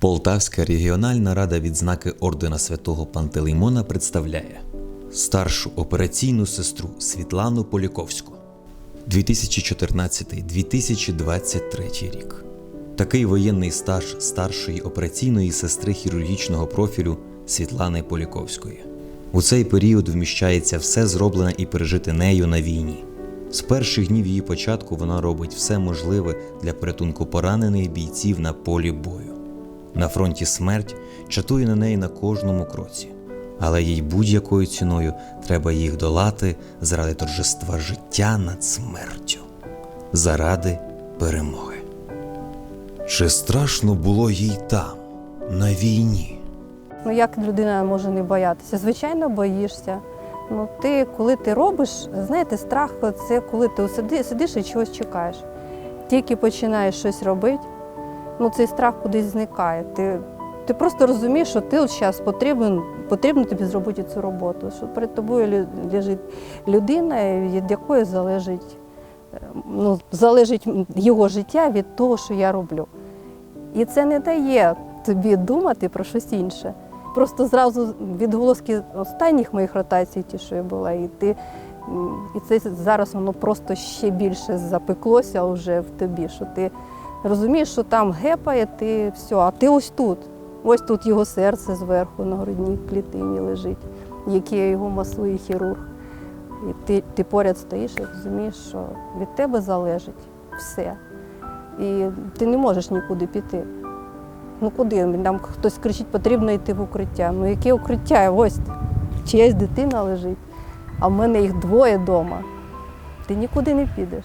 Полтавська регіональна рада відзнаки ордена святого Пантелеймона представляє старшу операційну сестру Світлану Поліковську 2014-2023 рік. Такий воєнний стаж старшої операційної сестри хірургічного профілю Світлани Поліковської. У цей період вміщається все зроблене і пережите нею на війні. З перших днів її початку вона робить все можливе для порятунку поранених бійців на полі бою. На фронті смерть чатує на неї на кожному кроці, але їй будь-якою ціною треба їх долати заради торжества життя над смертю, заради перемоги. Чи страшно було їй там, на війні? Ну як людина може не боятися? Звичайно, боїшся. Ну ти, коли ти робиш, знаєте, страх це коли ти сиди, сидиш і чогось чекаєш. Тільки починаєш щось робити, ну цей страх кудись зникає. Ти, ти просто розумієш, що ти от зараз потрібен, потрібно тобі зробити цю роботу. Що перед тобою лежить людина, від якої залежить, е, ну, залежить його життя від того, що я роблю. І це не дає тобі думати про щось інше. Просто зразу відголоски останніх моїх ротацій, ті, що я була, і ти і це зараз воно просто ще більше запеклося вже в тобі, що ти розумієш, що там гепає, ти все, а ти ось тут. Ось тут його серце зверху на грудній клітині лежить, яке його масує хірург. І ти, ти поряд стоїш і розумієш, що від тебе залежить все. І ти не можеш нікуди піти. Ну куди? Там хтось кричить, потрібно йти в укриття. Ну яке укриття? Ось чиясь дитина лежить, а в мене їх двоє вдома. Ти нікуди не підеш.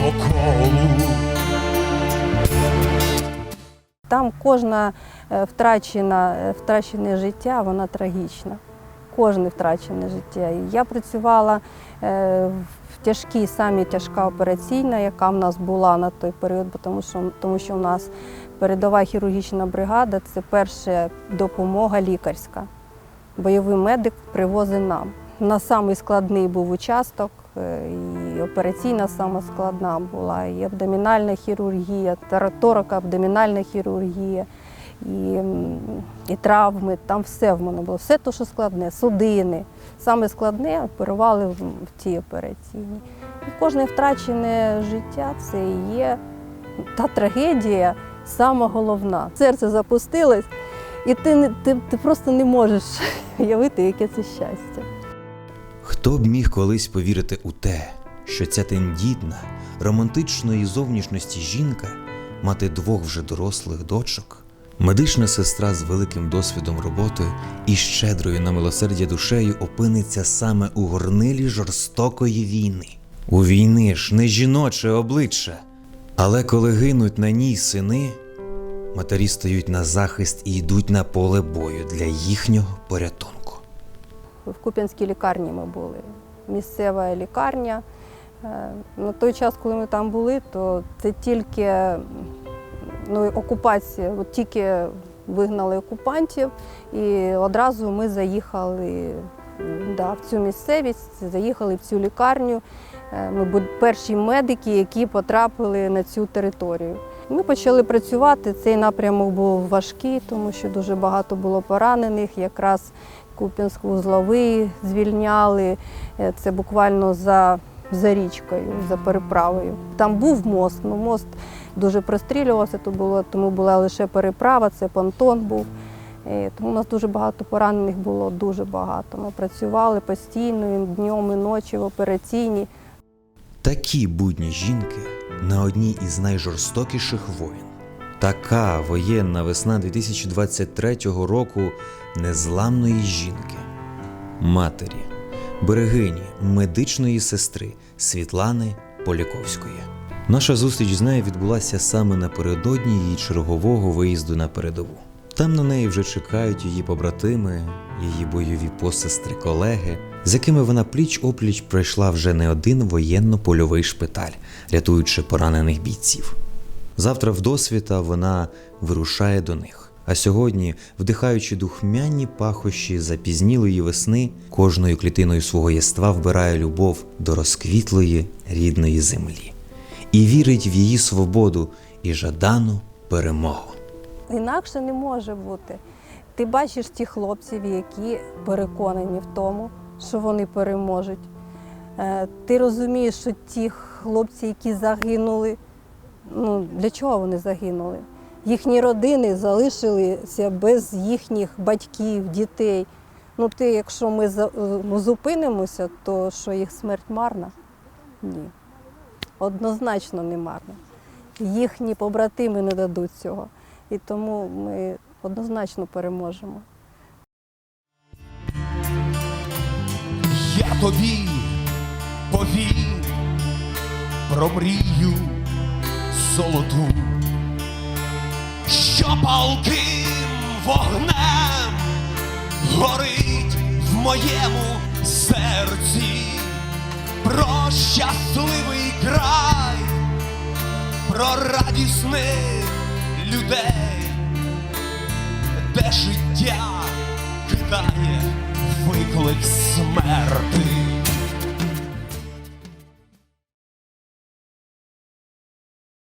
по. Там кожна е, втрачена, е, втрачене життя, вона трагічна. Кожне втрачене життя. Я працювала е, в тяжкій, самі тяжка операційна, яка в нас була на той період, тому що, тому що в нас передова хірургічна бригада це перша допомога лікарська. Бойовий медик привозить нам. У нас самий складний був участок, е, і операційна сама складна була, і абдомінальна хірургія, торака абдомінальна хірургія, і, і травми, там все в мене було, все те, що складне, судини. Саме складне оперували в, в тій операційній. І кожне втрачене життя це є та трагедія, сама головна. Серце запустилось, і ти, ти, ти просто не можеш уявити, яке це щастя. Хто б міг колись повірити у те, що ця тендітна, романтичної зовнішності жінка, мати двох вже дорослих дочок, медична сестра з великим досвідом роботи і щедрою на милосердя душею опиниться саме у горнилі жорстокої війни. У війни ж не жіноче обличчя, але коли гинуть на ній сини, матері стають на захист і йдуть на поле бою для їхнього порятунку. В Куп'янській лікарні ми були. Місцева лікарня. Е, На той час, коли ми там були, то це тільки ну, окупація, от тільки вигнали окупантів, і одразу ми заїхали да, в цю місцевість, заїхали в цю лікарню. Е, Ми були перші медики, які потрапили на цю територію. Ми почали працювати. Цей напрямок був важкий, тому що дуже багато було поранених. Якраз Куп'янськ вузловий звільняли. Е, Це буквально за, за річкою, за переправою. Там був мост, ну мост дуже прострілювався, то було, тому була лише переправа, це понтон був. Е, Тому у нас дуже багато поранених було, дуже багато. Ми працювали постійно, і днем і ночі в операційній. Такі будні жінки на одній із найжорстокіших воїн. Така воєнна весна 2023 року незламної жінки, матері, берегині медичної сестри Світлани Поліковської. Наша зустріч з нею відбулася саме напередодні її чергового виїзду на передову. Там на неї вже чекають її побратими, її бойові посестри, колеги, з якими вона пліч опліч пройшла вже не один воєнно-польовий шпиталь, рятуючи поранених бійців. Завтра в досвіта вона вирушає до них. А сьогодні, вдихаючи духмяні пахощі запізнілої весни, кожною клітиною свого єства вбирає любов до розквітлої рідної землі і вірить в її свободу і жадану перемогу. Інакше не може бути. Ти бачиш тих хлопців, які переконані в тому, що вони переможуть. Е, Ти розумієш, що ті хлопці, які загинули, ну для чого вони загинули? Їхні родини залишилися без їхніх батьків, дітей. Ну, ти, якщо ми ну, зупинимося, то що їх смерть марна? Ні. Однозначно не марна. Їхні побратими не дадуть цього. І тому ми однозначно переможемо. Я тобі повім про мрію золоту, що палким вогнем горить в моєму серці, про щасливий край, про радісних людей, де життя кидає виклик смерти.